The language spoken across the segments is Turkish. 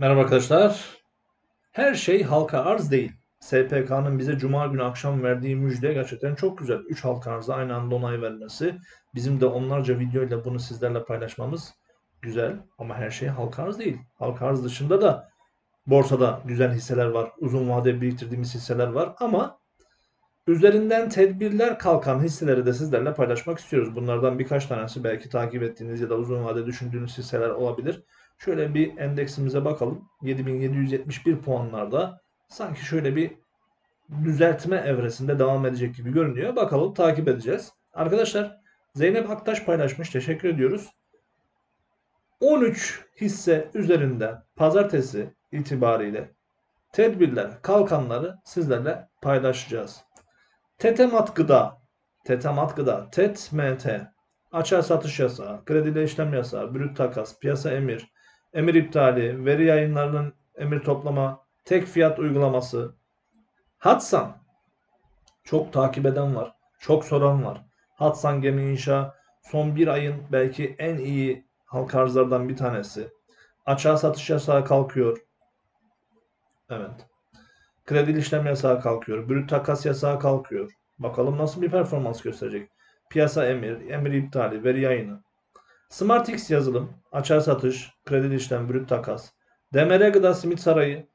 Merhaba arkadaşlar. Her şey halka arz değil. SPK'nın bize Cuma günü akşam verdiği müjde gerçekten çok güzel. 3 halka arzı aynı anda onay vermesi. Bizim de onlarca video ile bunu sizlerle paylaşmamız güzel. Ama her şey halka arz değil. Halka arz dışında da borsada güzel hisseler var. Uzun vade biriktirdiğimiz hisseler var. Ama üzerinden tedbirler kalkan hisseleri de sizlerle paylaşmak istiyoruz. Bunlardan birkaç tanesi belki takip ettiğiniz ya da uzun vade düşündüğünüz hisseler olabilir. Şöyle bir endeksimize bakalım. 7771 puanlarda sanki şöyle bir düzeltme evresinde devam edecek gibi görünüyor. Bakalım takip edeceğiz. Arkadaşlar Zeynep Aktaş paylaşmış. Teşekkür ediyoruz. 13 hisse üzerinden pazartesi itibariyle tedbirler, kalkanları sizlerle paylaşacağız. Tetemat Gıda, Tetemat Gıda, TET-MT, açığa satış yasağı, kredili işlem yasağı, brüt takas, piyasa emir, emir iptali, veri yayınlarının emir toplama, tek fiyat uygulaması. Hatsan çok takip eden var. Çok soran var. Hatsan Gemi İnşa son bir ayın belki en iyi halka arzlardan bir tanesi. Açığa satış yasağı kalkıyor. Evet. Kredili işlem yasağı kalkıyor. Brüt takas yasağı kalkıyor. Bakalım nasıl bir performans gösterecek. Piyasa emir, emir iptali, veri yayını. SmartX yazılım, açığa satış, kredi işlem, brüt takas. DMR Gıda Simit Sarayı,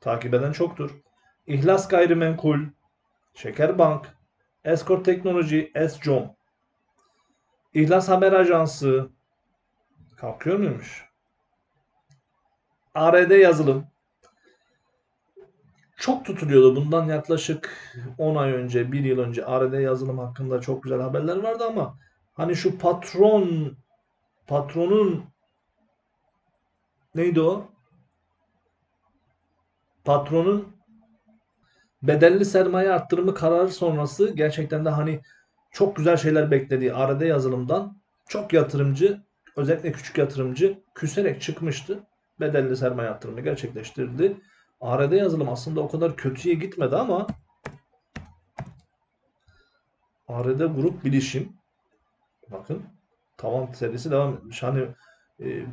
takip eden çoktur. İhlas Gayrimenkul, Şeker Bank, Escort Teknoloji, Escom. İhlas Haber Ajansı, kalkıyor muymuş? ARD yazılım, çok tutuluyordu. Bundan yaklaşık 10 ay önce, 1 yıl önce ARD yazılım hakkında çok güzel haberler vardı ama hani şu patron patronun neydi o? Patronun bedelli sermaye arttırımı kararı sonrası gerçekten de hani çok güzel şeyler beklediği ARD yazılımdan çok yatırımcı özellikle küçük yatırımcı küserek çıkmıştı. Bedelli sermaye arttırımı gerçekleştirdi. ARD yazılım aslında o kadar kötüye gitmedi ama ARD grup bilişim bakın tavan serisi devam etmiş. Hani e,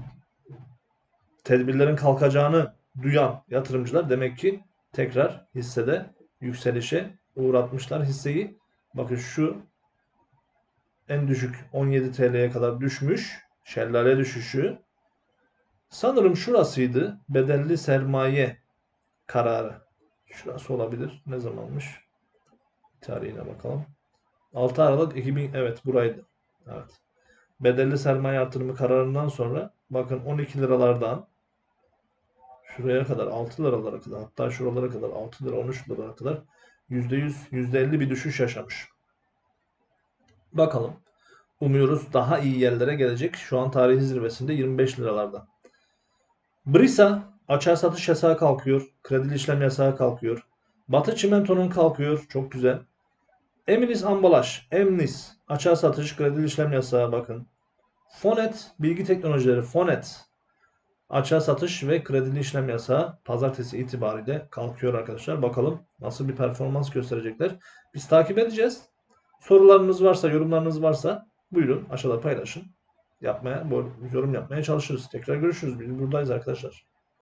tedbirlerin kalkacağını duyan yatırımcılar demek ki tekrar hissede yükselişe uğratmışlar hisseyi. Bakın şu en düşük 17 TL'ye kadar düşmüş. Şelale düşüşü. Sanırım şurasıydı. Bedelli sermaye kararı. Şurası olabilir. Ne zamanmış? Tarihine bakalım. 6 Aralık 2000 evet buraydı. Evet. Bedelli sermaye artırımı kararından sonra bakın 12 liralardan şuraya kadar 6 liralara kadar hatta şuralara kadar 6 lira 13 liralara kadar %100 %50 bir düşüş yaşamış. Bakalım. Umuyoruz daha iyi yerlere gelecek. Şu an tarihi zirvesinde 25 liralarda. Brisa açığa satış yasağı kalkıyor. Kredili işlem yasağı kalkıyor. Batı çimentonun kalkıyor. Çok güzel. Eminis ambalaj. Emnis. Açığa satış kredili işlem yasağı bakın. Fonet bilgi teknolojileri. Fonet. Açığa satış ve kredili işlem yasağı pazartesi itibariyle kalkıyor arkadaşlar. Bakalım nasıl bir performans gösterecekler. Biz takip edeceğiz. Sorularınız varsa, yorumlarınız varsa buyurun aşağıda paylaşın. Yapmaya, yorum yapmaya çalışırız. Tekrar görüşürüz. Biz buradayız arkadaşlar.